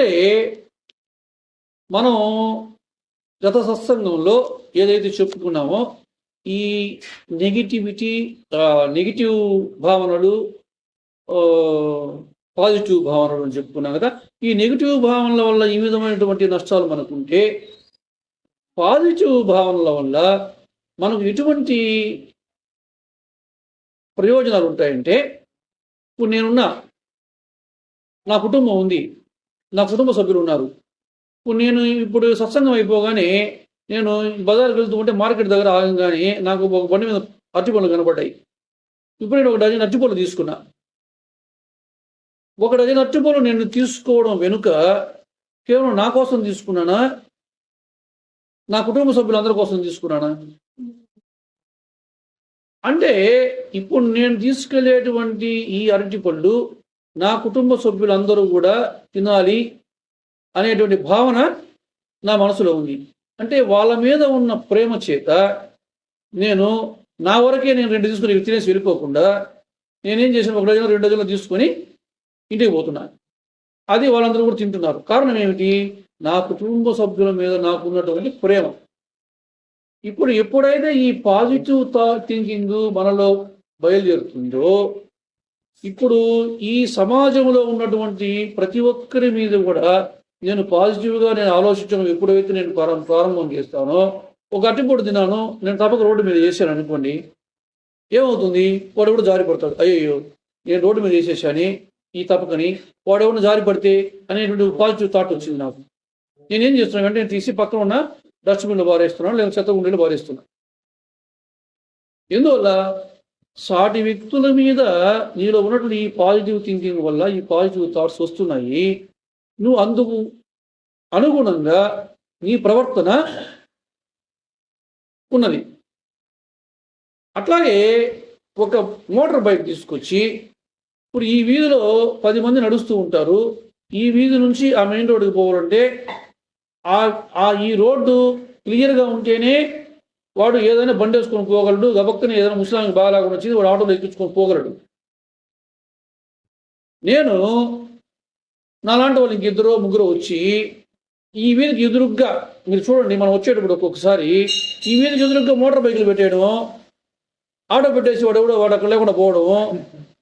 కాబట్టి మనం గత సత్సంగంలో ఏదైతే చెప్పుకున్నామో ఈ నెగిటివిటీ నెగిటివ్ భావనలు పాజిటివ్ భావనలు అని చెప్పుకున్నాం కదా ఈ నెగిటివ్ భావనల వల్ల ఈ విధమైనటువంటి నష్టాలు మనకుంటే పాజిటివ్ భావనల వల్ల మనకు ఎటువంటి ప్రయోజనాలు ఉంటాయంటే ఇప్పుడు నేనున్నా నా కుటుంబం ఉంది నా కుటుంబ సభ్యులు ఉన్నారు. ఇప్పుడు నేను ఇప్పుడు సత్సంగం అయిపోగానే నేను బజార్కి వెళ్తూ ఉంటే మార్కెట్ దగ్గర ఆగంగానే నాకు ఒక బండి మీద అరటిపళ్ళు కనపడ్డాయి ఇప్పుడు నేను ఒక డజన్ అరటిపళ్ళు తీసుకున్నా. ఒక డజన్ అరటిపళ్ళు నేను తీసుకోవడం వెనుక కేవలం నా కోసం తీసుకున్నానా? నా కుటుంబ సభ్యులందరి కోసం తీసుకున్నానా? అంటే ఇప్పుడు నేను తీసుకెళ్ళేటువంటి ఈ అరటిపళ్ళు నా కుటుంబ సభ్యులందరూ కూడా తినాలి అనేటువంటి భావన నా మనసులో ఉంది. అంటే వాళ్ళ మీద ఉన్న ప్రేమ చేత నేను నా వరకే నేను రెండు తీసుకుని తినేసి వెళ్ళిపోకుండా నేనేం చేసిన ఒక డజన్ రెండు డజన్లు తీసుకొని ఇంటికి పోతున్నాను అది వాళ్ళందరూ కూడా తింటున్నారు. కారణం ఏమిటి? నా కుటుంబ సభ్యుల మీద నాకు ఉన్నటువంటి ప్రేమ. ఇప్పుడు ఎప్పుడైతే ఈ పాజిటివ్ థింకింగ్ మనలో బయలుదేరుతుందో ఇప్పుడు ఈ సమాజంలో ఉన్నటువంటి ప్రతి ఒక్కరి మీద కూడా నేను పాజిటివ్గా నేను ఆలోచించడం ఎప్పుడైతే నేను ప్రారంభం చేస్తానో ఒక అట్టిపొడి తిన్నాను నేను తప్పక రోడ్డు మీద చేశాను అనుకోండి ఏమవుతుంది? వాడు కూడా జారి పడతాడు? అయ్యో నేను రోడ్డు మీద వేసేసాని ఈ తప్పకని వాడు ఎవరిని జారి పడితే అనేటువంటి పాజిటివ్ థాట్ వచ్చింది నాకు. నేనేం చేస్తున్నాను అంటే నేను తీసి పక్కన ఉన్న డస్ట్బిన్లో బారేస్తున్నాను లేదా చెత్త గుండెలు బారేస్తున్నాను. ఎందువల్ల? సాటి వ్యక్తుల మీద నీలో ఉన్నటువంటి ఈ పాజిటివ్ థింకింగ్ వల్ల ఈ పాజిటివ్ థాట్స్ వస్తున్నాయి. నువ్వు అందుకు అనుగుణంగా నీ ప్రవర్తన ఉన్నది. అట్లాగే ఒక మోటార్ బైక్ తీసుకొచ్చి ఇప్పుడు ఈ వీధిలో పది మంది నడుస్తూ ఉంటారు. ఈ వీధి నుంచి ఆ మెయిన్ రోడ్డుకి పోవాలంటే ఆ ఆ ఈ రోడ్డు క్లియర్గా ఉంటేనే వాడు ఏదైనా బండి వేసుకొని పోగలడు గబక్కని ఏదైనా ముస్లాంకి బాగాలాగా వచ్చింది వాడు ఆటోలో ఎక్కించుకొని పోగలడు. నేను నాలాంటి వాళ్ళు ఇంకిద్దరో ముగ్గురు వచ్చి ఈ వీధికి ఎదురుగ్గా మీరు చూడండి మనం వచ్చేటప్పుడు ఒక్కొక్కసారి ఈ వీధికి ఎదురుగ్గా మోటార్ బైకులు పెట్టేయడం ఆటో పెట్టేసి వాడు ఎవడో వాడు అక్కడ లేకుండా పోవడం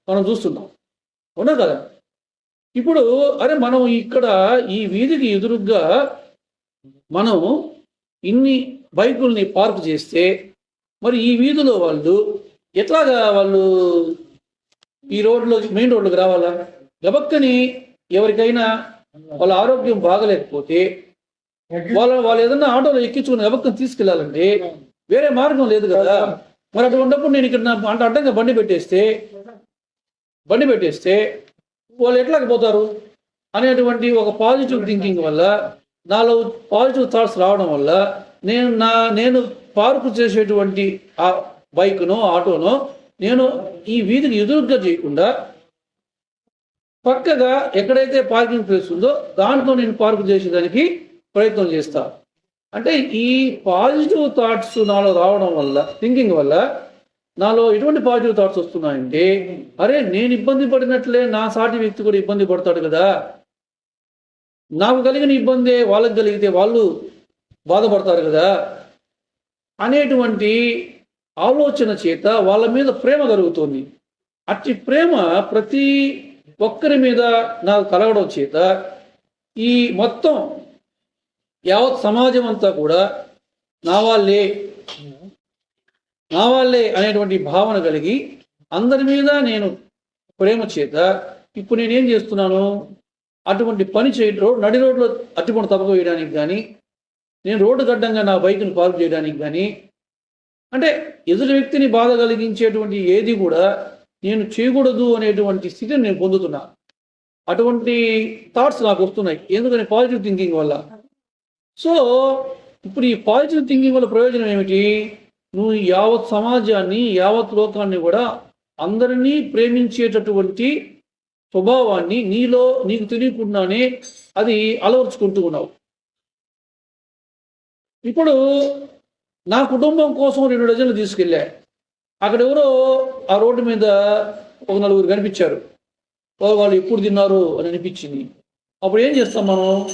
మనం చూస్తున్నాం. అవునా కదా? ఇప్పుడు అరే మనం ఇక్కడ ఈ వీధికి ఎదురుగ్గా మనం ఇన్ని బైకుల్ని పార్క్ చేస్తే మరి ఈ వీధిలో వాళ్ళు ఎట్లాగా వాళ్ళు ఈ రోడ్లో మెయిన్ రోడ్లోకి రావాలా? గబక్కని ఎవరికైనా వాళ్ళ ఆరోగ్యం బాగలేకపోతే వాళ్ళ వాళ్ళు ఏదన్నా ఆటోలో ఎక్కించుకుని గబక్కని తీసుకెళ్ళాలంటే వేరే మార్గం లేదు కదా. మరి అటువంటిప్పుడు నేను ఇక్కడ అంటే అడ్డంగా బండి పెట్టేస్తే బండి పెట్టేస్తే వాళ్ళు ఎట్లాగ పోతారు? అనేటువంటి ఒక పాజిటివ్ థింకింగ్ వల్ల నాలో పాజిటివ్ థాట్స్ రావడం వల్ల నేను నా నేను పార్కు చేసేటువంటి ఆ బైక్ను ఆటోను నేను ఈ వీధికి ఎదురుగా చేయకుండా పక్కగా ఎక్కడైతే పార్కింగ్ ప్లేస్ ఉందో దాంట్లో నేను పార్క్ చేసేదానికి ప్రయత్నం చేస్తా. అంటే ఈ పాజిటివ్ థాట్స్ నాలో రావడం వల్ల థింకింగ్ వల్ల నాలో ఎటువంటి పాజిటివ్ థాట్స్ వస్తున్నాయంటే అరే నేను ఇబ్బంది పడినట్లే నా సాటి వ్యక్తి కూడా ఇబ్బంది పడతాడు కదా. నాకు కలిగిన ఇబ్బందే వాళ్ళకి కలిగితే వాళ్ళు బాధపడతారు కదా? అనేటువంటి ఆలోచన చేత వాళ్ళ మీద ప్రేమ కలుగుతుంది. అట్టి ప్రేమ ప్రతి ఒక్కరి మీద నాకు కలగడం చేత ఈ మొత్తం యావత్ సమాజం అంతా కూడా నా వాళ్ళే నా వాళ్ళే అనేటువంటి భావన కలిగి అందరి మీద నేను ప్రేమ చేత ఇప్పుడు నేనేం చేస్తున్నాను? అటువంటి పని చేయడం నడి రోడ్లో అట్టిపండు తప్పక వేయడానికి కానీ నేను రోడ్డు గడ్డంగా నా బైక్ని పార్క్ చేయడానికి కానీ అంటే ఎదుటి వ్యక్తిని బాధ కలిగించేటువంటి ఏది కూడా నేను చేయకూడదు అనేటువంటి స్థితిని నేను పొందుతున్నా. అటువంటి థాట్స్ నాకు వస్తున్నాయి. ఎందుకని? పాజిటివ్ థింకింగ్ వల్ల. సో ఇప్పుడు ఈ పాజిటివ్ థింకింగ్ వల్ల ప్రయోజనం ఏమిటి? నువ్వు యావత్ సమాజాన్ని యావత్ లోకాన్ని కూడా అందరినీ ప్రేమించేటటువంటి స్వభావాన్ని నీలో నీకు తెలియకుండానే అది అలవర్చుకుంటూ ఉన్నావు. ఇప్పుడు నా కుటుంబం కోసం రెండు డజన్లు తీసుకెళ్ళా. అక్కడ ఎవరో ఆ రోడ్డు మీద ఒక నలుగురు కనిపించారు. వాళ్ళు ఎప్పుడు తిన్నారు అని అనిపించింది. అప్పుడు ఏం చేస్తాం మనం?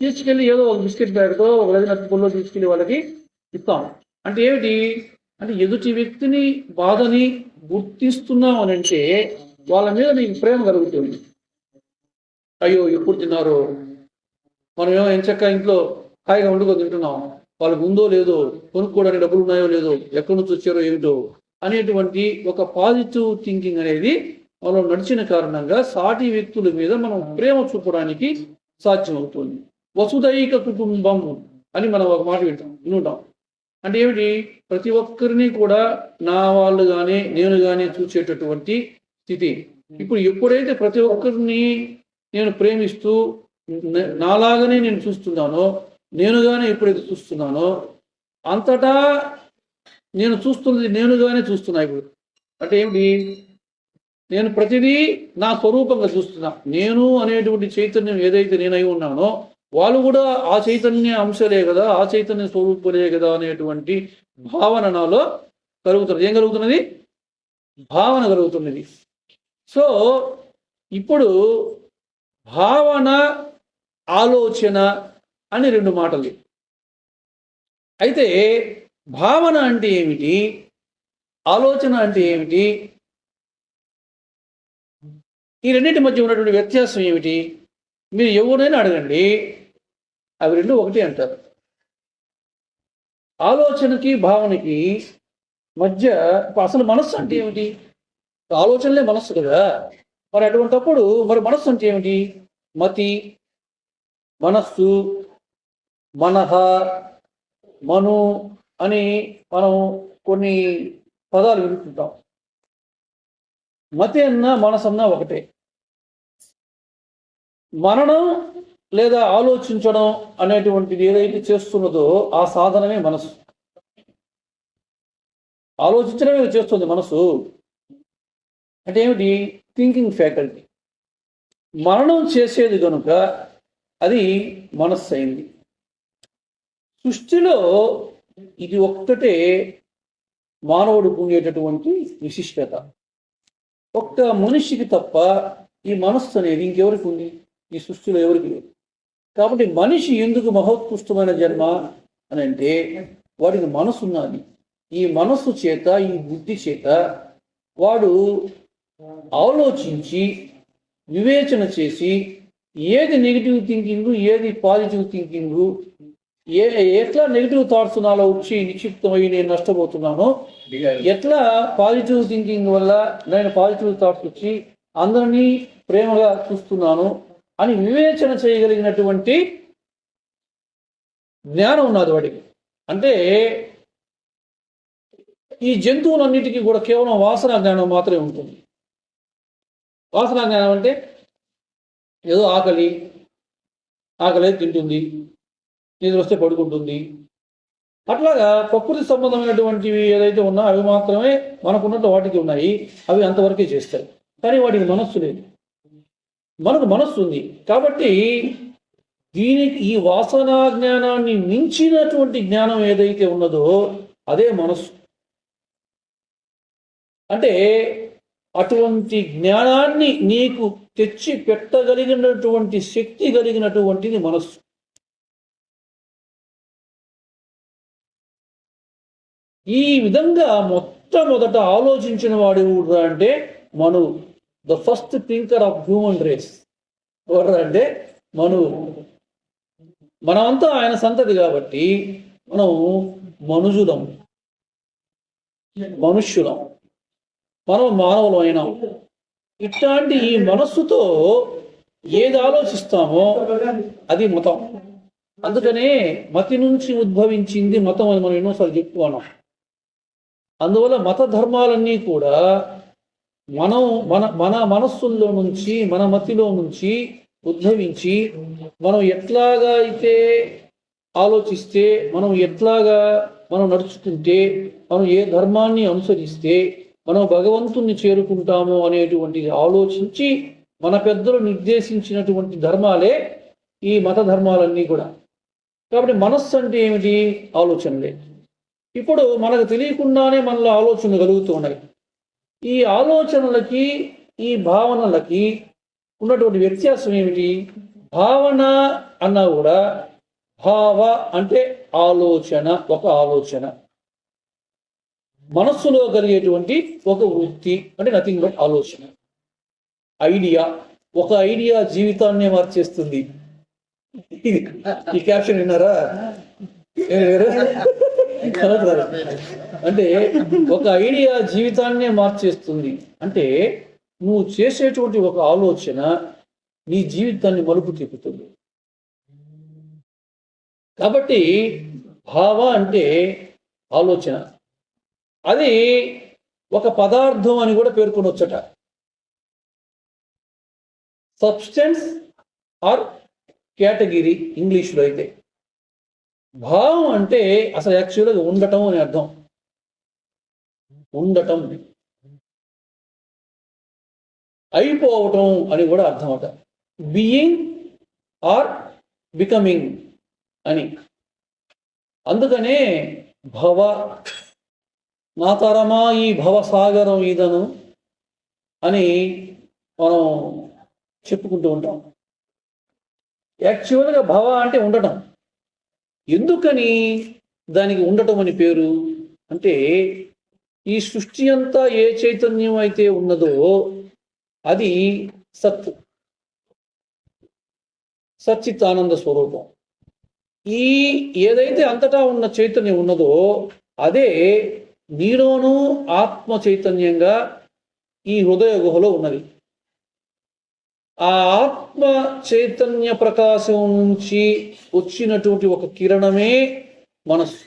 తీసుకెళ్ళి ఏదో ఒక బిస్కెట్ బ్యాగ్తో ఒక డజన్ అట్టుకుల్లో తీసుకెళ్ళి వాళ్ళకి ఇస్తాం. అంటే ఏమిటి? అంటే ఎదుటి వ్యక్తిని బాధని గుర్తిస్తున్నాం అని అంటే వాళ్ళ మీద నీకు ప్రేమ కలుగుతుంది. అయ్యో ఎప్పుడు తిన్నారు? మనం ఏమో ఎంచక్క ఇంట్లో హాయిగా వండుకొని తింటున్నాం. వాళ్ళకు ఉందో లేదో కొనుక్కోవడానికి డబ్బులు ఉన్నాయో లేదో ఎక్కడి నుంచి వచ్చారో ఏమిటో అనేటువంటి ఒక పాజిటివ్ థింకింగ్ అనేది మనం నడిచిన కారణంగా సాటి వ్యక్తుల మీద మనం ప్రేమ చూపడానికి సాధ్యమవుతుంది. వసుదైక కుటుంబం అని మనం ఒక మాట వింటాం వినుంటాం. అంటే ఏమిటి? ప్రతి ఒక్కరిని కూడా నా వాళ్ళు కానీ నేను కానీ చూసేటటువంటి స్థితి. ఇప్పుడు ఎప్పుడైతే ప్రతి ఒక్కరిని నేను ప్రేమిస్తూ నాలాగానే నేను చూస్తున్నానో నేనుగానే ఎప్పుడైతే చూస్తున్నానో అంతటా నేను చూస్తున్నది నేనుగానే చూస్తున్నా ఇప్పుడు. అంటే ఏమిటి? నేను ప్రతిదీ నా స్వరూపంగా చూస్తున్నా. నేను అనేటువంటి చైతన్యం ఏదైతే నేనై ఉన్నానో వాళ్ళు కూడా ఆ చైతన్య అంశలే కదా ఆ చైతన్య స్వరూపులే కదా అనేటువంటి భావన నాలో కలుగుతున్నది. ఏం కలుగుతున్నది? భావన కలుగుతున్నది. సో ఇప్పుడు భావన ఆలోచన అని రెండు మాటలు. అయితే భావన అంటే ఏమిటి? ఆలోచన అంటే ఏమిటి? ఈ రెండింటి మధ్య ఉన్నటువంటి వ్యత్యాసం ఏమిటి? మీరు ఎవరైనా అడగండి. అవి రెండు ఒకటి అంటారు. ఆలోచనకి భావనకి మధ్య అసలు మనస్సు అంటే ఏమిటి? ఆలోచనలే మనస్సు కదా. మరి అటువంటిప్పుడు మరి మనస్సు అంటే ఏమిటి? మతి మనస్సు మనహ మను అని మనం కొన్ని పదాలు వింటుంటాం మతి అన్న మనసన్న ఒకటే. మననం లేదా ఆలోచించడం అనేటువంటిది ఏదైతే చేస్తున్నదో ఆ సాధనమే మనసు. ఆలోచించడమే చేస్తుంది మనసు. అంటే ఏమిటి? థింకింగ్ ఫ్యాకల్టీ మరణం చేసేది కనుక అది మనస్సు అయింది సృష్టిలో ఇది ఒక్కటే మానవుడికి ఉండేటటువంటి విశిష్టత. ఒక్క మనిషికి తప్ప ఈ మనస్సు అనేది ఇంకెవరికి ఉంది? ఈ సృష్టిలో ఎవరికి లేదు? కాబట్టి మనిషి ఎందుకు మహోత్కృష్టమైన జన్మ అని అంటే వాడికి మనసు ఉన్నది ఈ మనస్సు చేత ఈ బుద్ధి చేత వాడు ఆలోచించి వివేచన చేసి ఏది నెగిటివ్ థింకింగ్ ఏది పాజిటివ్ థింకింగ్ ఏ ఎట్లా నెగిటివ్ థాట్స్ నాలో వచ్చి నిక్షిప్తమై నేను నష్టపోతున్నానో ఎట్లా పాజిటివ్ థింకింగ్ వల్ల నేను పాజిటివ్ థాట్స్ వచ్చి అందరినీ ప్రేమగా చూస్తున్నాను అని వివేచన చేయగలిగినటువంటి జ్ఞానం ఉన్నది వాడికి. అంటే ఈ జంతువులన్నిటికీ కూడా కేవలం వాసన జ్ఞానం మాత్రమే ఉంటుంది. వాసన జ్ఞానం అంటే ఏదో ఆకలి ఆకలి తింటుంది నిద్ర వస్తే పడుకుంటుంది. అట్లాగా ప్రకృతి సంబంధమైనటువంటివి ఏదైతే ఉన్నా అవి మాత్రమే మనకున్నట్టు వాటికి ఉన్నాయి. అవి అంతవరకే చేస్తాయి. కానీ వాటికి మనస్సు లేదు. మనకు మనస్సు ఉంది. కాబట్టి దీనికి ఈ వాసనా జ్ఞానాన్ని మించినటువంటి జ్ఞానం ఏదైతే ఉన్నదో అదే మనస్సు. అంటే అటువంటి జ్ఞానాన్ని నీకు తెచ్చి పెట్టగలిగినటువంటి శక్తి కలిగినటువంటిది మనస్సు. ఈ విధంగా మొట్టమొదట ఆలోచించిన వాడు ఎవరు అంటే Manu the first thinker of human race ఎవరు అంటే మను. మనమంతా ఆయన సంతతి కాబట్టి మనం మనుజులం మనుష్యులం మనం మానవులం అయినాం. ఇట్లాంటి ఈ మనస్సుతో ఏది ఆలోచిస్తామో అది మతం. అందుకనే మతి నుంచి ఉద్భవించింది మతం అని మనం ఎన్నోసార్లు చెప్పుకున్నాం. అందువల్ల మత ధర్మాలన్నీ కూడా మనం మన మన మనస్సుల్లో నుంచి మన మతిలో నుంచి ఉద్భవించి మనం ఎట్లాగా అయితే ఆలోచిస్తే మనం ఎట్లాగా మనం నడుచుకుంటే మనం ఏ ధర్మాన్ని అనుసరిస్తే మనం భగవంతుణ్ణి చేరుకుంటాము అనేటువంటిది ఆలోచించి మన పెద్దలు నిర్దేశించినటువంటి ధర్మాలే ఈ మత ధర్మాలన్నీ కూడా. కాబట్టి మనస్సు అంటే ఏమిటి? ఆలోచనలే. ఇప్పుడు మనకు తెలియకుండానే మనలో ఆలోచనలు కలుగుతున్నాయి ఈ ఆలోచనలకి ఈ భావనలకి ఉన్నటువంటి వ్యత్యాసం ఏమిటి? భావన అన్నా కూడా భావ అంటే ఆలోచన ఒక ఆలోచన. మనస్సులో కలిగేటువంటి ఒక వృత్తి అంటే నథింగ్ బట్ ఆలోచన. ఐడియా ఒక ఐడియా జీవితాన్నే మార్చేస్తుంది. ఈ క్యాప్షన్ విన్నారా? అంటే ఒక ఐడియా జీవితాన్నే మార్చేస్తుంది. అంటే నువ్వు చేసేటువంటి ఒక ఆలోచన నీ జీవితాన్ని మలుపు తిప్పుతుంది. కాబట్టి భావ అంటే ఆలోచన. అది ఒక పదార్థం అని కూడా పేర్కొనొచ్చట. సబ్స్టెన్స్ ఆర్ కేటగిరీ ఇంగ్లీష్లో అయితే. భావం అంటే అసలు యాక్చువల్గా ఉండటం అని అర్థం. ఉండటం. అయిపోవటం అని కూడా అర్థం అట బీయింగ్ ఆర్ బికమింగ్ అని. అందుకనే భవ నా తరమా ఈ భవసాగరం ఈదను అని మనం చెప్పుకుంటూ ఉంటాం. యాక్చువల్గా భవ అంటే ఉండటం. ఎందుకని దానికి ఉండటం అని పేరు? అంటే ఈ సృష్టి అంతా ఏ చైతన్యం అయితే ఉన్నదో అది సత్ సచ్చితానంద స్వరూపం. ఈ ఏదైతే అంతటా ఉన్న చైతన్యం ఉన్నదో అదే నీలోనూ ఆత్మ చైతన్యంగా ఈ హృదయ గుహలో ఉన్నది. ఆ ఆత్మ చైతన్య ప్రకాశం నుంచి వచ్చినటువంటి ఒక కిరణమే మనస్సు.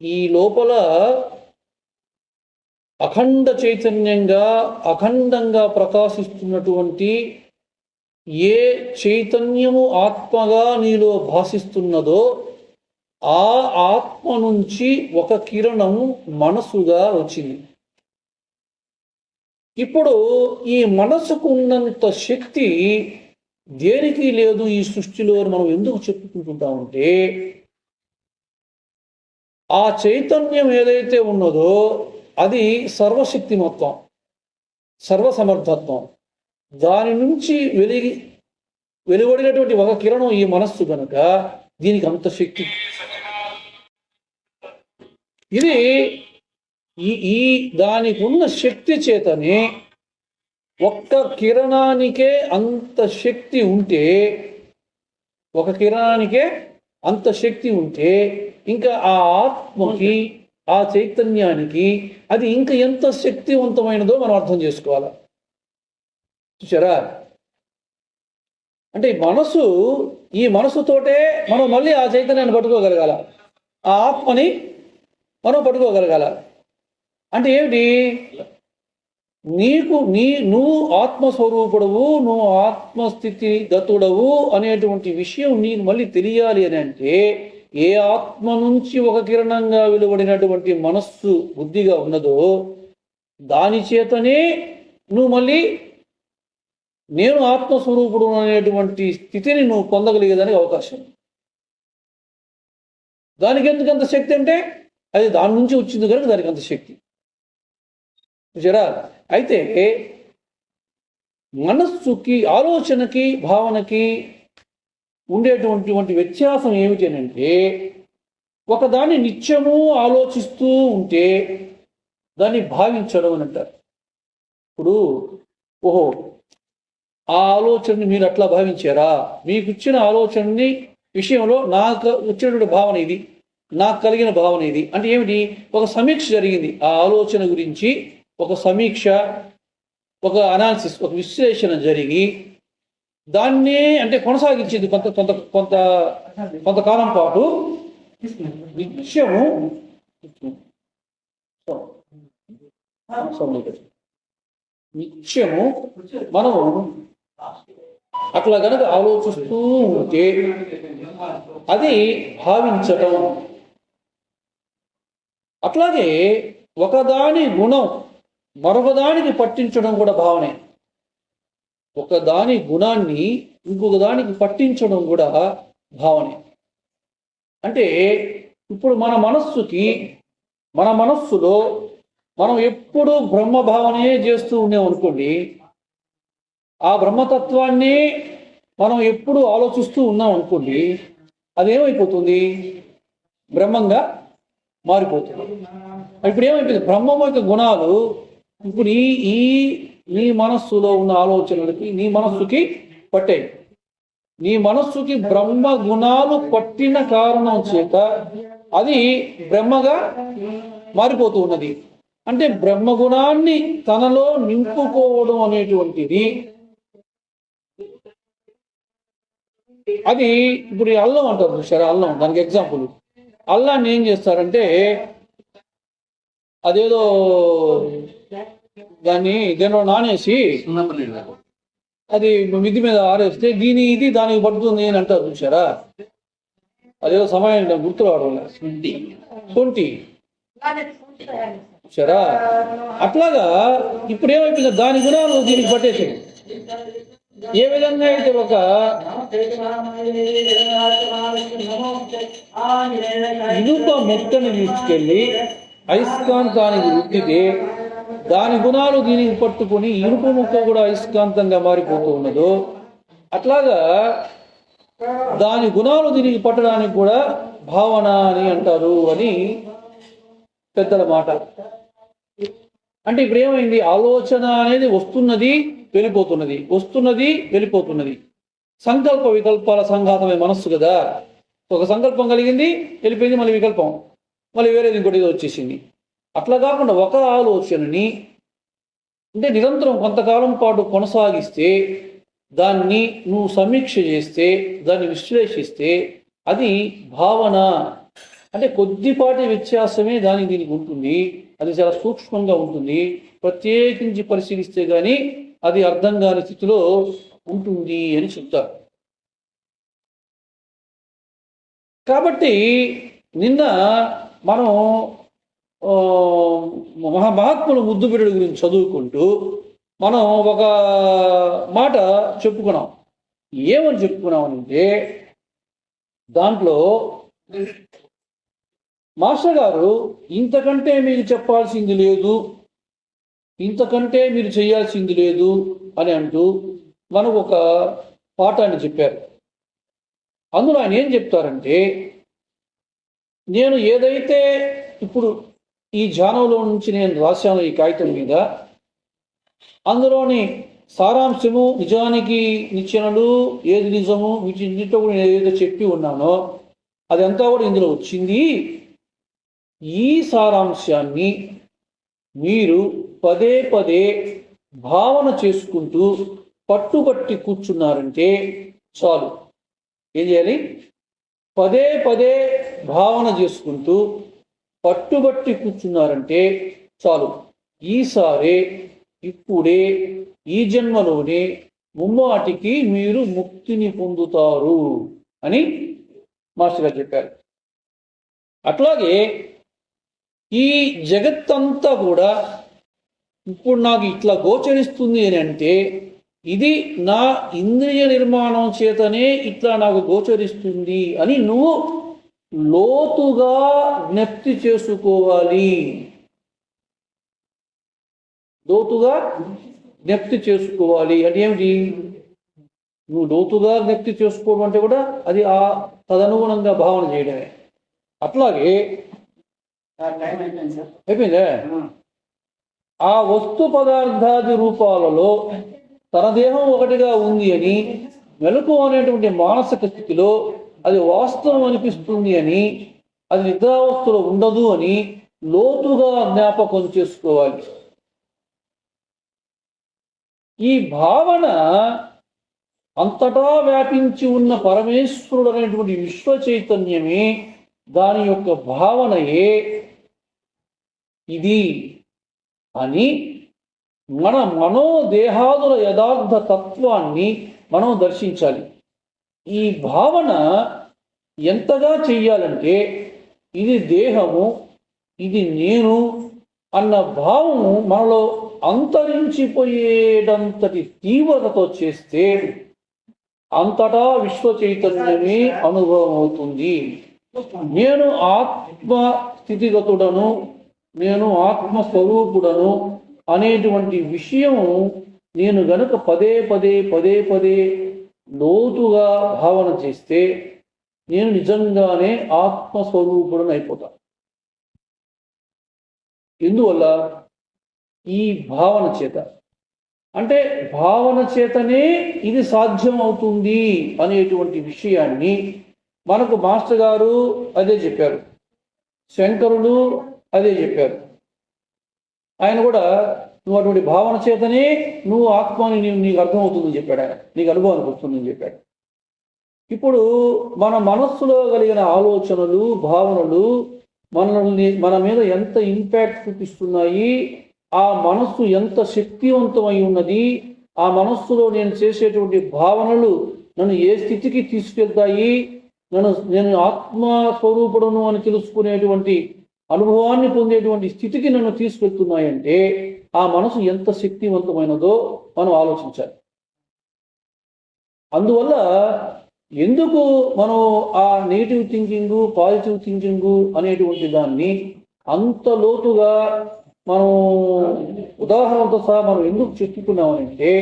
ఈ లోపల అఖండ చైతన్యంగా అఖండంగా ప్రకాశిస్తున్నటువంటి ఏ చైతన్యము ఆత్మగా నీలో భాషిస్తున్నదో ఆ ఆత్మ నుంచి ఒక కిరణం మనసుగా వచ్చింది. ఇప్పుడు ఈ మనసుకు ఉన్నంత శక్తి దేనికి లేదు ఈ సృష్టిలో అని మనం ఎందుకు చెప్పుకుంటుంటామంటే ఆ చైతన్యం ఏదైతే ఉన్నదో అది సర్వశక్తిమత్వం సర్వసమర్థత్వం. దాని నుంచి వెలిగి వెలువడినటువంటి ఒక కిరణం ఈ మనస్సు కనుక దీనికి అంత శక్తి. ఇది ఈ ఈ దానికి ఉన్న శక్తి చేతనే ఒక్క కిరణానికే అంత శక్తి ఉంటే ఒక కిరణానికే అంత శక్తి ఉంటే ఇంకా ఆ ఆత్మకి ఆ చైతన్యానికి అది ఇంకా ఎంత శక్తివంతమైనదో మనం అర్థం చేసుకోవాలి? చూసారా అంటే ఈ మనసు ఈ మనసుతోటే మనం మళ్ళీ ఆ చైతన్యాన్ని పట్టుకోగలగాల. ఆ ఆత్మని మనం పట్టుకోగలగాల. అంటే ఏమిటి? నీకు నీ నువ్వు ఆత్మస్వరూపుడవు నువ్వు ఆత్మస్థితి గతుడవు అనేటువంటి విషయం నీకు మళ్ళీ తెలియాలి అని అంటే ఏ ఆత్మ నుంచి ఒక కిరణంగా వెలువడినటువంటి మనస్సు బుద్ధిగా ఉన్నదో దాని చేతనే నువ్వు మళ్ళీ నేను ఆత్మస్వరూపుడు అనేటువంటి స్థితిని నువ్వు పొందగలిగేదానికి అవకాశం దానికి ఎందుకు శక్తి అంటే అది దాని నుంచి వచ్చింది కనుక దానికి అంత శక్తి. చూసారా అయితే మనస్సుకి ఆలోచనకి భావనకి ఉండేటువంటి వ్యత్యాసం ఏమిటి అంటే ఒకదాన్ని నిత్యము ఆలోచిస్తూ ఉంటే దాన్ని భావించడం అని అంటారు. ఇప్పుడు ఓహో ఆ ఆలోచనని మీరు అట్లా భావించారా? మీకు ఇచ్చిన ఆలోచనని విషయంలో నాకు వచ్చినటువంటి భావన ఇది నాకు కలిగిన భావన ఇది. అంటే ఏమిటి? ఒక సమీక్ష జరిగింది. ఆ ఆలోచన గురించి ఒక సమీక్ష ఒక అనాలిసిస్ ఒక విశ్లేషణ జరిగి దాన్నే అంటే కొనసాగించింది కొంత కొంత కొంత కొంతకాలం పాటు నిత్యము నిత్యము మనం అట్లా కనుక ఆలోచిస్తూ ఉంటే అది భావించటం. అట్లాగే ఒకదాని గుణం మరొకదానికి పట్టించడం కూడా భావనే. ఒకదాని గుణాన్ని ఇంకొక దానికి పట్టించడం కూడా భావనే. అంటే ఇప్పుడు మన మనస్సుకి మన మనస్సులో మనం ఎప్పుడూ బ్రహ్మ భావనే చేస్తూ ఉన్నాం అనుకోండి ఆ బ్రహ్మతత్వాన్ని మనం ఎప్పుడు ఆలోచిస్తూ ఉన్నాం అనుకోండి అదేమైపోతుంది? బ్రహ్మంగా మారిపోతుంది. ఇప్పుడు ఏమైపోయింది బ్రహ్మం యొక్క గుణాలు ఇప్పుడు ఈ ఈ నీ మనస్సులో ఉన్న ఆలోచనలకి నీ మనస్సుకి పట్టాయి నీ మనస్సుకి బ్రహ్మ గుణాలు పట్టిన కారణం చేత అది బ్రహ్మగా మారిపోతూ ఉన్నది. అంటే బ్రహ్మ గుణాన్ని తనలో నింపుకోవడం అనేటువంటిది అది ఇప్పుడు ఈ అల్లం అంటారు చూసారా అల్లం దానికి ఎగ్జాంపుల్ అల్లాన్ని ఏం చేస్తారంటే అదేదో దాన్ని దీనిలో నానేసి అది మిద్ది మీద ఆరేస్తే దీని ఇది దానికి పడుతుంది అని అంటారు చూసారా అదేదో సమయం గుర్తు రావడం ట్వంటీ చూసారా అట్లాగా ఇప్పుడు ఏమైపోయింది దాని గుణాలు దీనికి పట్టేసాయి. ఏ విధంగా అయితే ఒక ఇనుప మెత్తని తీసుకెళ్ళి అయస్కాంతానికి రుద్దితే దాని గుణాలు దీనికి పట్టుకుని ఇనుప ముక్క కూడా అయస్కాంతంగా మారిపోతూ ఉన్నదో అట్లాగా దాని గుణాలు దీనికి పట్టడానికి కూడా భావన అని అంటారు అని పెద్దల మాట. అంటే ఇప్పుడు ఏమైంది? ఆలోచన అనేది వస్తున్నది వెళ్ళిపోతున్నది. వస్తున్నది వెళ్ళిపోతున్నది. సంకల్ప వికల్పాల సంఘాతమే మనస్సు కదా. ఒక సంకల్పం కలిగింది వెళ్ళిపోయింది మళ్ళీ వికల్పం. మళ్ళీ వేరేది ఇంకోటి వచ్చేసింది. అట్లా కాకుండా ఒక ఆలోచనని అంటే నిరంతరం కొంతకాలం పాటు కొనసాగిస్తే దాన్ని నువ్వు సమీక్ష చేస్తే దాన్ని విశ్లేషిస్తే అది భావన. అంటే కొద్దిపాటి వ్యత్యాసమే దానికి దీనికి ఉంటుంది. అది చాలా సూక్ష్మంగా ఉంటుంది. ప్రత్యేకించి పరిశీలిస్తే కానీ అది అర్థం కాని స్థితిలో ఉంటుంది అని చెప్తారు. కాబట్టి నిన్న మనం మహా మహాత్ముల ముద్దు గురించి చదువుకుంటూ మనం ఒక మాట చెప్పుకున్నాం. ఏమని చెప్పుకున్నామంటే దాంట్లో మాస్టర్ గారు ఇంతకంటే మీరు చెప్పాల్సింది లేదు ఇంతకంటే మీరు చేయాల్సింది లేదు అని అంటూ మనకు ఒక పాఠాన్ని చెప్పారు. అందులో ఆయన ఏం చెప్తారంటే నేను ఏదైతే ఇప్పుడు ఈ జానంలో నుంచి నేను రాశాను ఈ కాగితం మీద. అందులోని సారాంశము నిజానికి నిచ్చెనలు ఏది నిజము వీటిన్నింటిలో కూడా నేను ఏదైతే చెప్పి ఉన్నానో అదంతా కూడా ఇందులో వచ్చింది. ఈ సారాంశాన్ని మీరు పదే పదే భావన చేసుకుంటూ పట్టుబట్టి కూర్చున్నారంటే చాలు. ఏం చేయాలి? పదే పదే భావన చేసుకుంటూ పట్టుబట్టి కూర్చున్నారంటే చాలు. ఈసారే ఇప్పుడే ఈ జన్మలోనే ముమ్మాటికి మీరు ముక్తిని పొందుతారు అని మాస్టర్ గారు చెప్పారు. అట్లాగే ఈ జగత్తంతా కూడా ఇప్పుడు నాకు ఇట్లా గోచరిస్తుంది అని అంటే ఇది నా ఇంద్రియ నిర్మాణం చేతనే ఇట్లా నాకు గోచరిస్తుంది అని నువ్వు లోతుగా జ్ఞప్తి చేసుకోవాలి. లోతుగా జ్ఞప్తి చేసుకోవాలి. అంటే ఏమిటి? నువ్వు లోతుగా జ్ఞప్తి చేసుకోవడం అంటే కూడా అది ఆ తదనుగుణంగా భావన చేయడమే. అట్లాగే అయిపోయిందే ఆ వస్తు పదార్థాది రూపాలలో తన దేహం ఒకటిగా ఉంది అని మెలకు అనేటువంటి మానసిక స్థితిలో అది వాస్తవం అనిపిస్తుంది అని అది నిద్రావస్థలో ఉండదు అని లోతుగా జ్ఞాపకం చేసుకోవాలి. ఈ భావన అంతటా వ్యాపించి ఉన్న పరమేశ్వరుడు అనేటువంటి విశ్వ చైతన్యమే దాని యొక్క భావనయే. ఇది అని మన మనోదేహాదుల యథార్థ తత్వాన్ని మనం దర్శించాలి. ఈ భావన ఎంతగా చెయ్యాలంటే ఇది దేహము ఇది నేను అన్న భావము మనలో అంతరించిపోయేటంతటి తీవ్రతతో చేస్తే అంతటా విశ్వ చైతన్యమే అనుభవం అవుతుంది నేను ఆత్మ స్థితిగతుడను నేను ఆత్మ స్వరూపుడను అనేటువంటి విషయం నేను గనుక పదే పదే పదే పదే లోతుగా భావన చేస్తే నేను నిజంగానే ఆత్మస్వరూపుడని అయిపోతాను ఎందువల్ల? ఈ భావన చేత. అంటే భావన చేతనే ఇది సాధ్యం అవుతుంది అనేటువంటి విషయాన్ని మనకు మాస్టర్ గారు అదే చెప్పారు. శంకరుడు అదే చెప్పారు. ఆయన కూడా నువ్వు అటువంటి భావన చేతనే నువ్వు ఆత్మని నీవు నీకు అర్థమవుతుందని చెప్పాడు ఆయన. నీకు అనుభవానికి వస్తుందని చెప్పాడు. ఇప్పుడు మన మనస్సులో కలిగిన ఆలోచనలు భావనలు మనల్ని మన మీద ఎంత ఇంపాక్ట్ చూపిస్తున్నాయి ఆ మనస్సు ఎంత శక్తివంతమై ఉన్నది ఆ మనస్సులో నేను చేసేటువంటి భావనలు నన్ను ఏ స్థితికి తీసుకెళ్తాయి నన్ను నేను ఆత్మ స్వరూపుడను అని తెలుసుకునేటువంటి అనుభవాన్ని పొందేటువంటి స్థితికి నన్ను తీసుకెళ్తున్నాయంటే ఆ మనసు ఎంత శక్తివంతమైనదో మనం ఆలోచించాలి. అందువల్ల ఎందుకు మనం ఆ నెగిటివ్ థింకింగ్ పాజిటివ్ థింకింగ్ అనేటువంటి దాన్ని అంత లోతుగా మనం ఉదాహరణతో సహా మనం ఎందుకు చెప్పుకున్నామంటే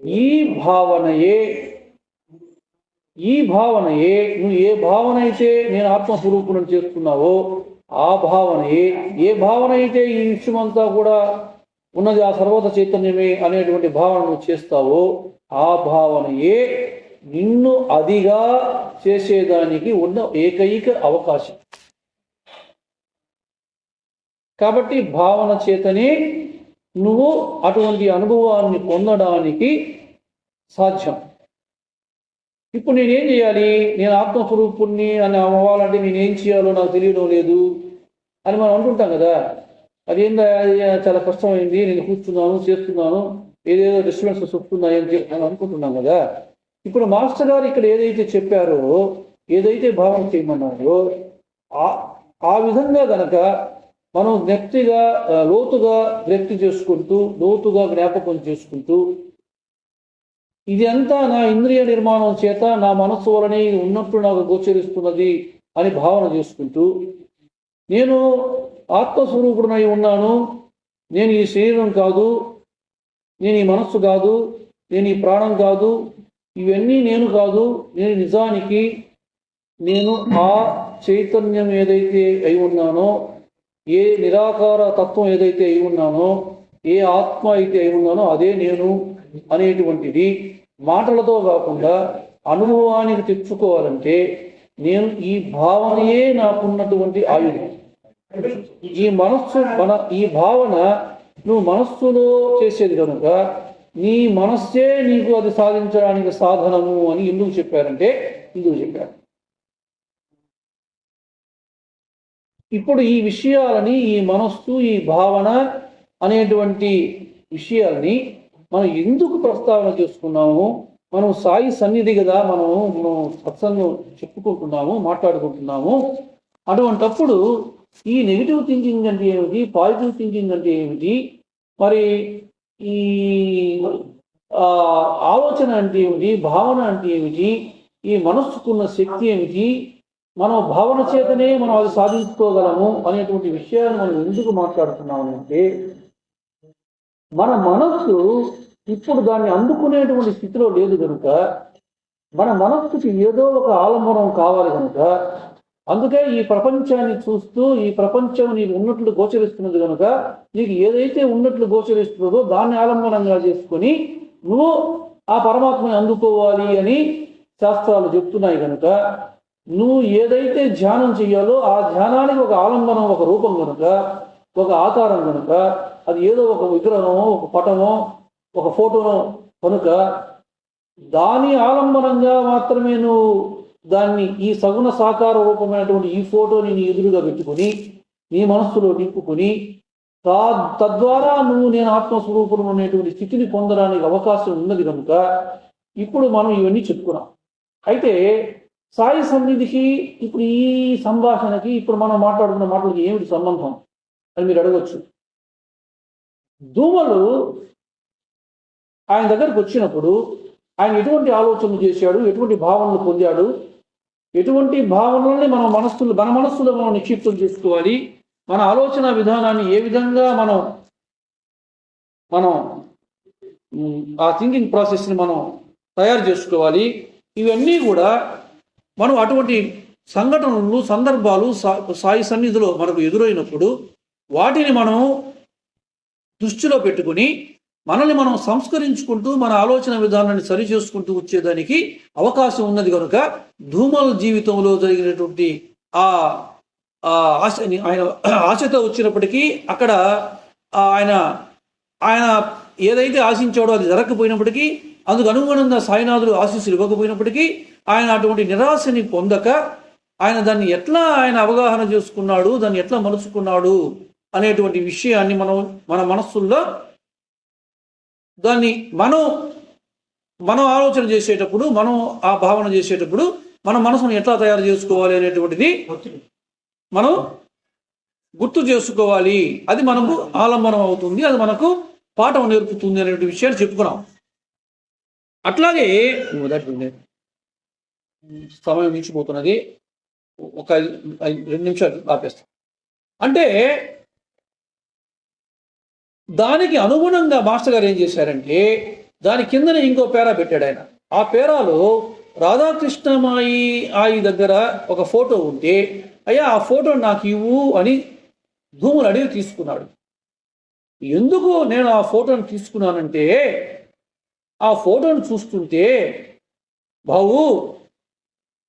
ఈ భావనయే ఈ భావనయే నువ్వు ఏ భావన అయితే నేను ఆత్మస్వరూపుణం చేస్తున్నావో ఆ భావనయే ఏ భావన అయితే ఈ విషయమంతా కూడా ఉన్నది ఆ సర్వత చైతన్యమే అనేటువంటి భావన నువ్వు చేస్తావో ఆ భావనయే నిన్ను అదిగా చేసేదానికి ఉన్న ఏకైక అవకాశం. కాబట్టి భావన చేతనే నువ్వు అటువంటి అనుభవాన్ని పొందడానికి సాధ్యం. ఇప్పుడు నేనేం చేయాలి? నేను ఆత్మస్వరూపుణ్ణి అని అవ్వాలంటే నేనేం చేయాలో నాకు తెలియడం లేదు అని మనం అనుకుంటాం కదా. అదేందా? అది చాలా కష్టమైంది. నేను కూర్చున్నాను చేస్తున్నాను. ఏదేదో డిస్టర్బెన్స్ వస్తున్నాయి అని చెప్పి అనుకుంటున్నాం కదా. ఇప్పుడు మాస్టర్ గారు ఇక్కడ ఏదైతే చెప్పారో ఏదైతే భావన చేయమన్నారో ఆ ఆ విధంగా గనక మనం నెప్తిగా లోతుగా వ్యక్తి చేసుకుంటూ లోతుగా జ్ఞాపకం చేసుకుంటూ ఇది అంతా నా ఇంద్రియ నిర్మాణం చేత నా మనస్సు వలనే ఇది ఉన్నట్టు నాకు గోచరిస్తున్నది అని భావన చేసుకుంటూ నేను ఆత్మస్వరూపుడునై ఉన్నాను. నేను ఈ శరీరం కాదు నేను ఈ మనస్సు కాదు నేను ఈ ప్రాణం కాదు ఇవన్నీ నేను కాదు నేను నిజానికి నేను ఆ చైతన్యం ఏదైతే అయి ఉన్నానో ఏ నిరాకార తత్వం ఏదైతే అయి ఉన్నానో ఏ ఆత్మ అయితే అయి ఉన్నానో అదే నేను. అనేటువంటిది మాటలతో కాకుండా అనుభవానికి తెచ్చుకోవాలంటే నేను ఈ భావనయే నాకున్నటువంటి ఆయుధం. ఈ మనస్సు మన ఈ భావన నువ్వు మనస్సులో చేసేది కనుక నీ మనస్సే నీకు అది సాధించడానికి సాధనము అని ఎందుకు చెప్పారంటే ఎందుకు చెప్పారు. ఇప్పుడు ఈ విషయాలని ఈ మనస్సు ఈ భావన అనేటువంటి విషయాలని మనం ఎందుకు ప్రస్తావన చేసుకున్నాము? మనం సాయి సన్నిధి కదా మనము మనం సత్సంగం చెప్పుకుంటున్నాము మాట్లాడుకుంటున్నాము. అటువంటప్పుడు ఈ నెగిటివ్ థింకింగ్ అంటే ఏమిటి? పాజిటివ్ థింకింగ్ అంటే ఏమిటి? మరి ఈ ఆలోచన అంటే ఏమిటి? భావన అంటే ఏమిటి? ఈ మనస్సుకున్న శక్తి ఏమిటి? మనం భావన చేతనే మనం అది సాధించుకోగలము అనేటువంటి విషయాన్ని మనం ఎందుకు మాట్లాడుతున్నాము అంటే మన మనస్సు ఇప్పుడు దాన్ని అందుకునేటువంటి స్థితిలో లేదు కనుక మన మనస్సుకి ఏదో ఒక ఆలంబనం కావాలి కనుక అందుకే ఈ ప్రపంచాన్ని చూస్తూ ఈ ప్రపంచం నీకు ఉన్నట్లు గోచరిస్తున్నది కనుక నీకు ఏదైతే ఉన్నట్లు గోచరిస్తున్నదో దాన్ని ఆలంబనంగా చేసుకొని నువ్వు ఆ పరమాత్మని అందుకోవాలి అని శాస్త్రాలు చెప్తున్నాయి కనుక నువ్వు ఏదైతే ధ్యానం చెయ్యాలో ఆ ధ్యానానికి ఒక ఆలంబనం ఒక రూపం కనుక ఒక ఆకారం కనుక అది ఏదో ఒక విగ్రహమో ఒక పటమో ఒక ఫోటోనో. కనుక దాని ఆలంబనంగా మాత్రమే నువ్వు దాన్ని ఈ సగుణ సాకార రూపమైనటువంటి ఈ ఫోటోని నీ ఎదురుగా పెట్టుకొని నీ మనస్సులో నింపుకొని తా తద్వారా నువ్వు నేను ఆత్మస్వరూపం అనేటువంటి స్థితిని పొందడానికి అవకాశం ఉన్నది కనుక ఇప్పుడు మనం ఇవన్నీ చెప్పుకున్నాం. అయితే సాయి సన్నిధికి ఇప్పుడు ఈ సంభాషణకి ఇప్పుడు మనం మాట్లాడుతున్న మాటలకి ఏమిటి సంబంధం అని మీరు అడగచ్చు. దూమలు ఆయన దగ్గరకు వచ్చినప్పుడు ఆయన ఎటువంటి ఆలోచనలు చేశాడు? ఎటువంటి భావనలు పొందాడు? ఎటువంటి భావనల్ని మన మనస్సులు మన మనస్సులో మనం నిక్షిప్తం చేసుకోవాలి? మన ఆలోచన విధానాన్ని ఏ విధంగా మనం మనం ఆ థింకింగ్ ప్రాసెస్ని మనం తయారు చేసుకోవాలి? ఇవన్నీ కూడా మనం అటువంటి సంఘటనలు సందర్భాలు సా- సాయి సన్నిధిలో మనకు ఎదురైనప్పుడు వాటిని మనం దృష్టిలో పెట్టుకుని మనల్ని మనం సంస్కరించుకుంటూ మన ఆలోచన విధానాన్ని సరి చేసుకుంటూ వచ్చేదానికి అవకాశం ఉన్నది కనుక ధూమల జీవితంలో జరిగినటువంటి ఆ ఆశని ఆయన ఆశతో వచ్చినప్పటికీ అక్కడ ఆయన ఆయన ఏదైతే ఆశించాడో అది జరగకపోయినప్పటికీ అందుకు అనుగుణంగా సాయినాథుడు ఆశీస్సులు ఇవ్వకపోయినప్పటికీ ఆయన అటువంటి నిరాశని పొందక ఆయన దాన్ని ఎట్లా ఆయన అవగాహన చేసుకున్నాడు దాన్ని ఎట్లా మలుచుకున్నాడు అనేటువంటి విషయాన్ని మనం మన మనస్సుల్లో దాన్ని మనం మనం ఆలోచన చేసేటప్పుడు మనం ఆ భావన చేసేటప్పుడు మన మనసును ఎట్లా తయారు చేసుకోవాలి అనేటువంటిది మనం గుర్తు చేసుకోవాలి. అది మనకు ఆలంబనం అవుతుంది అది మనకు పాఠం నేర్పుతుంది అనేటువంటి విషయాలు చెప్పుకున్నాం. అట్లాగే సమయం మించిపోతున్నది ఒక ఐదు ఐదు- రెండు నిమిషాలు ఆపేస్తాం. అంటే దానికి అనుగుణంగా మాస్టర్ గారు ఏం చేశారంటే దాని కిందనే ఇంకో పేరా పెట్టాడు ఆయన. ఆ పేరాలో రాధాకృష్ణమాయి ఆయి దగ్గర ఒక ఫోటో ఉంటే అయ్యా ఆ ఫోటో నాకు ఇవ్వు అని ధూములు అడిగి తీసుకున్నాడు. ఎందుకు నేను ఆ ఫోటోని తీసుకున్నానంటే ఆ ఫోటోను చూస్తుంటే బావు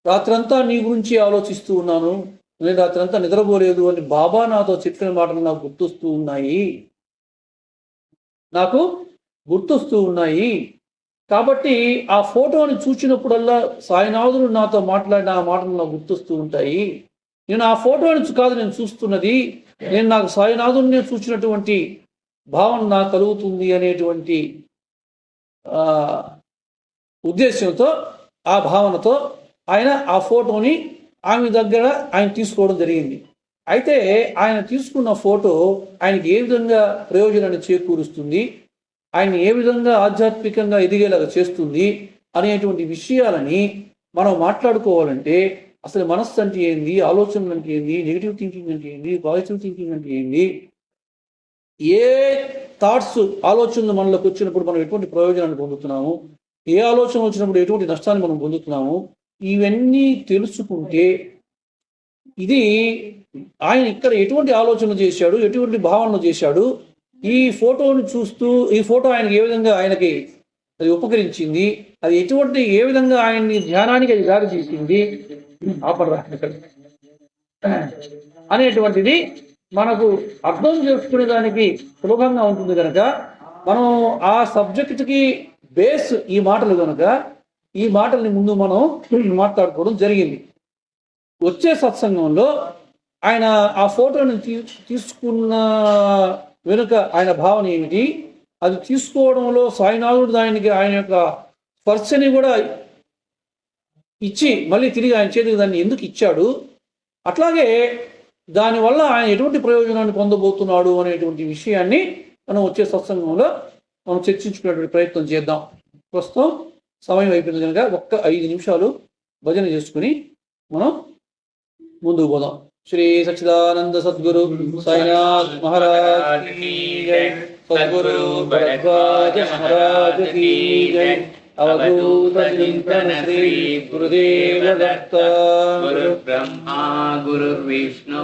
రాత్రంతా నీ గురించి ఆలోచిస్తూ ఉన్నాను నేను రాత్రంతా నిద్రపోలేదు అని బాబా నాతో చెప్పిన మాటలు నాకు గుర్తొస్తూ ఉన్నాయి. నాకు గుర్తొస్తూ ఉన్నాయి. కాబట్టి ఆ ఫోటోని చూసినప్పుడల్లా సాయినాథుడు నాతో మాట్లాడిన ఆ మాటలు నాకు గుర్తొస్తూ ఉంటాయి. నేను ఆ ఫోటోని కాదు నేను చూస్తున్నది నేను నాకు సాయినాథుడిని చూసినటువంటి భావన నాకు కలుగుతుంది అనేటువంటి ఉద్దేశంతో ఆ భావనతో ఆయన ఆ ఫోటోని ఆమె దగ్గర ఆయన తీసుకోవడం జరిగింది. అయితే ఆయన తీసుకున్న ఫోటో ఆయనకి ఏ విధంగా ప్రయోజనాన్ని చేకూరుస్తుంది? ఆయన ఏ విధంగా ఆధ్యాత్మికంగా ఎదిగేలాగా చేస్తుంది? అనేటువంటి విషయాలని మనం మాట్లాడుకోవాలంటే అసలు మనస్సు అంటే ఏంది? ఆలోచనలు అంటే ఏంది? నెగిటివ్ థింకింగ్ అంటే ఏంది? పాజిటివ్ థింకింగ్ అంటే ఏంది? ఏ థాట్స్ ఆలోచనలు మనలోకి వచ్చినప్పుడు మనం ఎటువంటి ప్రయోజనాన్ని పొందుతున్నాము? ఏ ఆలోచన వచ్చినప్పుడు ఎటువంటి నష్టాన్ని మనం పొందుతున్నాము? ఇవన్నీ తెలుసుకుంటే ఇది ఆయన ఇక్కడ ఎటువంటి ఆలోచనలు చేశాడు ఎటువంటి భావనలు చేశాడు ఈ ఫోటోను చూస్తూ ఈ ఫోటో ఆయనకి ఏ విధంగా ఆయనకి అది ఉపకరించింది అది ఎటువంటి ఏ విధంగా ఆయన్ని ధ్యానానికి అది దారి తీసింది ఆపడరా. అనేటువంటిది మనకు అర్థం చేసుకునే దానికి సులభంగా ఉంటుంది కనుక మనం ఆ సబ్జెక్ట్కి బేస్ ఈ మాటలు కనుక ఈ మాటల్ని ముందు మనం మాట్లాడుకోవడం జరిగింది. వచ్చే సత్సంగంలో ఆయన ఆ ఫోటోని తీ- తీసుకున్న వెనుక ఆయన భావన ఏమిటి? అది తీసుకోవడంలో సాయినాథుడు దానికి ఆయన యొక్క స్పర్శని కూడా ఇచ్చి మళ్ళీ తిరిగి ఆయన చేతికి దాన్ని ఎందుకు ఇచ్చాడు? అట్లాగే దానివల్ల ఆయన ఎటువంటి ప్రయోజనాన్ని పొందబోతున్నాడు అనేటువంటి విషయాన్ని మనం వచ్చే సత్సంగంలో మనం చర్చించుకునేటువంటి ప్రయత్నం చేద్దాం. ప్రస్తుతం సమయం అయిపోయింది కనుక ఒక్క ఐదు నిమిషాలు భజన చేసుకుని మనం ಮುಂದಕ್ಕೆ ಹೋದಾಂ ಶ್ರೀ ಸಚ್ಚಿದಾನಂದ ಸದ್ಗುರು ಸಾಯಿನಾಥ್ ಮಹಾರಾಜ್ ಸದ್ಗುರು ಭರದ್ವಾಜ ಮಹಾರಾಜ್ ಕಿ ಜೈ ಅವಧೂತ ಚಿಂತನ ಶ್ರೀ ಗುರುದೇವ ದತ್ತ ಗುರು ಬ್ರಹ್ಮ ಗುರು ವಿಷ್ಣು